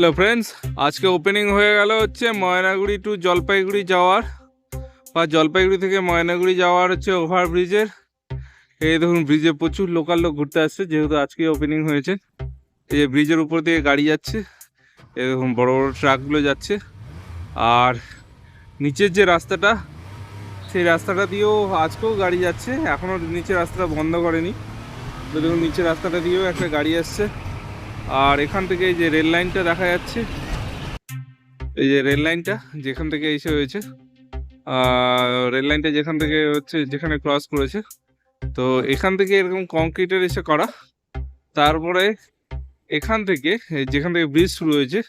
Hello friends আজকে opening হয়ে গেল হচ্ছে ময়নাগুড়ি টু জলপাইগুড়ি যাওয়ার। বা জলপাইগুড়ি থেকে ময়নাগুড়ি যাওয়ার হচ্ছে ওভারব্রিজের এই দেখুন ব্রিজে প্রচুর লোকাল লোক ঘুরতে আসছে, যেহেতু আজকে ওপেনিং হয়েছে। এই ব্রিজের উপর দিয়ে গাড়ি যাচ্ছে। দেখুন বড় বড় ট্রাকগুলো যাচ্ছে। আর নিচের যে রাস্তাটা, সেই রাস্তাটা দিয়েও আজকেও গাড়ি যাচ্ছে। এখনও নিচের রাস্তাটা বন্ধ করেনি। তো দেখুন নিচের রাস্তাটা দিয়েও একটা গাড়ি আসছে। আর এখান থেকে এই যে রেল লাইনটা দেখা যাচ্ছে, এই যে রেল লাইনটা যেখান থেকে এসে হয়েছে রেল লাইনটা যেখান থেকে হচ্ছে, যেখানে ক্রস করেছে। তো এখান থেকে এরকম কংক্রিটের এসে করা। তারপরে এখান থেকে যেখান থেকে ব্রিজ শুরু হয়েছে,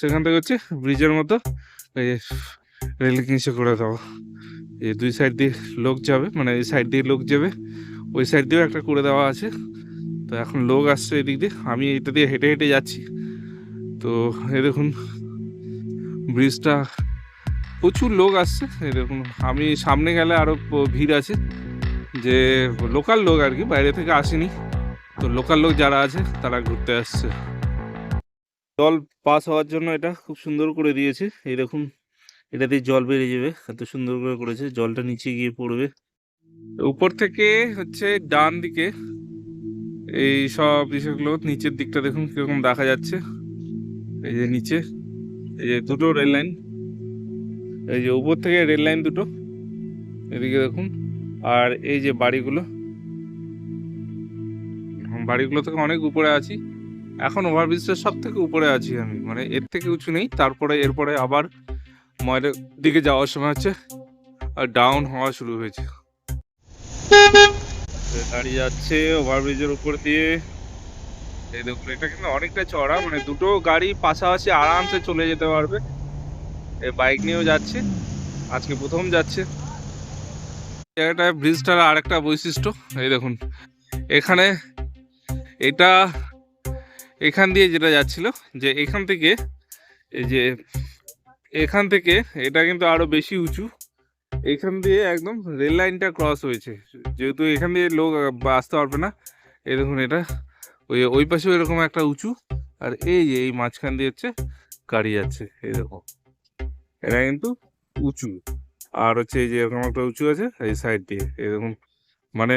সেখান থেকে হচ্ছে ব্রিজের মতো রেল এসে করে দেওয়া। এই দুই সাইড দিয়ে লোক যাবে মানে এই সাইড দিয়ে লোক যাবে, ওই সাইড দিয়েও একটা করে দেওয়া আছে। তো এখন লোক আসছে এদিক দিয়ে, আমি এটা দিয়ে হেঁটে হেঁটে যাচ্ছি। তো এ দেখুন ব্রিজটা প্রচুর লোক আসছে, এই দেখুন, আমি সামনে গেলে আরও ভিড় আছে, যে লোকাল লোক আর কি, বাইরে থেকে আসেনি। তো লোকাল লোক যারা আছে, তারা ঘুরতে আসছে। জল পাস হওয়ার জন্য এটা খুব সুন্দর করে দিয়েছে। এই দেখুন এটা দিয়ে জল বেরিয়ে যাবে। এত সুন্দর করে করেছে, জলটা নিচে গিয়ে পড়বে। উপর থেকে হচ্ছে ডান দিকে, এই সব বিষয়গুলো নিচের দিকটা দেখুন কীরকম দেখা যাচ্ছে। এই যে নিচে, এই যে দুটো রেল লাইন। এই যে উপর থেকে রেল লাইন দুটো, এদিকে দেখুন। আর এই যে বাড়িগুলো বাড়িগুলো থেকে অনেক উপরে আছি। এখন ওভারব্রিজের সব থেকে উপরে আছি আমি। মানে এর থেকে উঁচু নেই, তারপরে এরপরে আবার ময়দের দিকে যাওয়ার সময় হচ্ছে ডাউন হওয়া শুরু হয়েছে। গাড়ি যাচ্ছে ওভারব্রিজের উপর দিয়ে। এই দেখুন, এটা কিন্তু অনেকটা চড়া মানে দুটো গাড়ি পাশাপাশি আরামসে চলে যেতে পারবে। এই বাইক নিয়েও যাচ্ছে, আজকে প্রথম যাচ্ছে। জায়গাটায় ব্রিজটার আরেকটা বৈশিষ্ট্য, এই দেখুন। এখানে এটা এখান দিয়ে যেটা যাচ্ছিল, যে এখান থেকে, এই যে এখান থেকে, এটা কিন্তু আরও বেশি উঁচু। এখান দিয়ে একদম রেল লাইনটা ক্রস হয়েছে। যেহেতু এখান দিয়ে লোক আসতে পারবে না, এই দেখুন এটা, ওই ওই পাশেও এরকম একটা উঁচু, আর এই যে এই মাঝখান দিয়ে হচ্ছে গাড়ি যাচ্ছে দেখো। এটা কিন্তু উঁচু। আর হচ্ছে এই যে এরকম একটা উঁচু আছে, এই সাইড দিয়ে এরকম মানে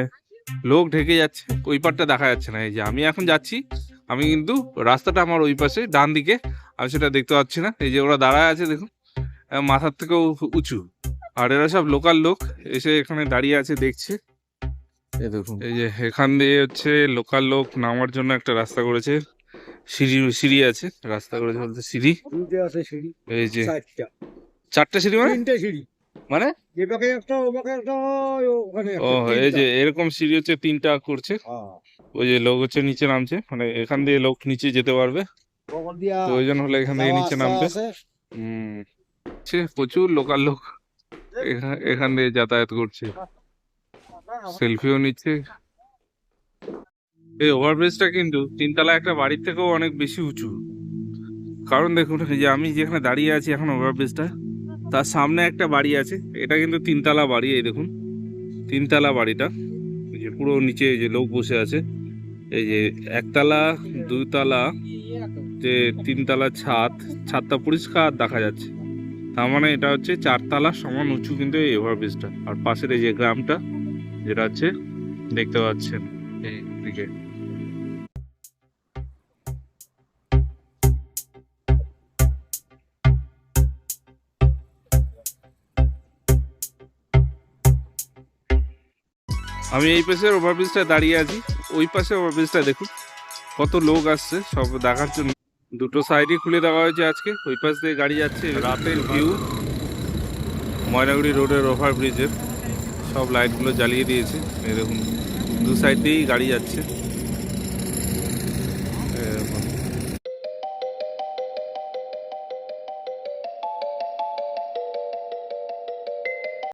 লোক ঢেকে যাচ্ছে। ওই পারটা দেখা যাচ্ছে না। এই যে আমি এখন যাচ্ছি আমি কিন্তু রাস্তাটা আমার ওই পাশে ডান দিকে। আমি সেটা দেখতে পাচ্ছি না। এই যে ওরা দাঁড়ায় আছে দেখুন। মাথার থেকেও উঁচু। আর এরা সব লোকাল লোক। এসে এখানে দাঁড়িয়ে আছে দেখছে। এই দেখুন। এই যে এখান দিয়ে হচ্ছে লোকাল লোক নামার জন্য একটা রাস্তা করেছে। সিঁড়ি সিঁড়ি আছে। রাস্তা করেছে বলতে সিঁড়ি। আছে এই যে চারটা। চারটে সিঁড়ি মানে? তিনটে সিঁড়ি। মানে? পাকে একটা ও পাকে একটা ওখানে ও এই যে এরকম সিঁড়ি হচ্ছে তিনটা করছে। হ্যাঁ, ওই যে লোক হচ্ছে নিচে নামছে মানে এখান দিয়ে লোক নিচে যেতে পারবে। প্রয়োজন হলে এখান থেকে নিচে নামবে। হুম। সে প্রচুর লোকাল লোক এখা- এখান দিয়ে যাতায়াত করছে। সেলফিও নিচ্ছে। এই ওভারব্রিজটা কিন্তু তিনতলা একটা বাড়ির থেকেও অনেক বেশি উঁচু। কারণ দেখুন যে আমি যেখানে দাঁড়িয়ে আছি এখন ওভারব্রিজটা তার সামনে একটা বাড়ি আছে। এটা কিন্তু তিনতলা বাড়ি, এই দেখুন। তিনতলা বাড়িটা। যে পুরো নিচে যে লোক বসে আছে। এই যে একতলা দুইতলা যে তিনতলা ছাদ, ছাদটা পরিষ্কার দেখা যাচ্ছে। তার মানে এটা হচ্ছে চারতলা সমান উঁচু কিন্তু এই ওভারব্রিজটা আর পাশের এই যে গ্রামটা, যেটা হচ্ছে, দেখতে পাচ্ছেন, এই আমি এই পাশের ওভারব্রিজটা দাঁড়িয়ে আছি। ওই পাশে ওভারব্রিজটা দেখুন, কত লোক আসছে, সব দেখার জন্য। দুটো সাইডই খুলে দেওয়া হয়েছে আজকে, ওই পাশ দিয়ে গাড়ি যাচ্ছে, রাতের ভিউ ময়নাগুড়ি রোডের ওভার ব্রিজের সব লাইটগুলো জ্বালিয়ে দিয়েছে। এই দেখুন, দু সাইড দিয়েই গাড়ি যাচ্ছে।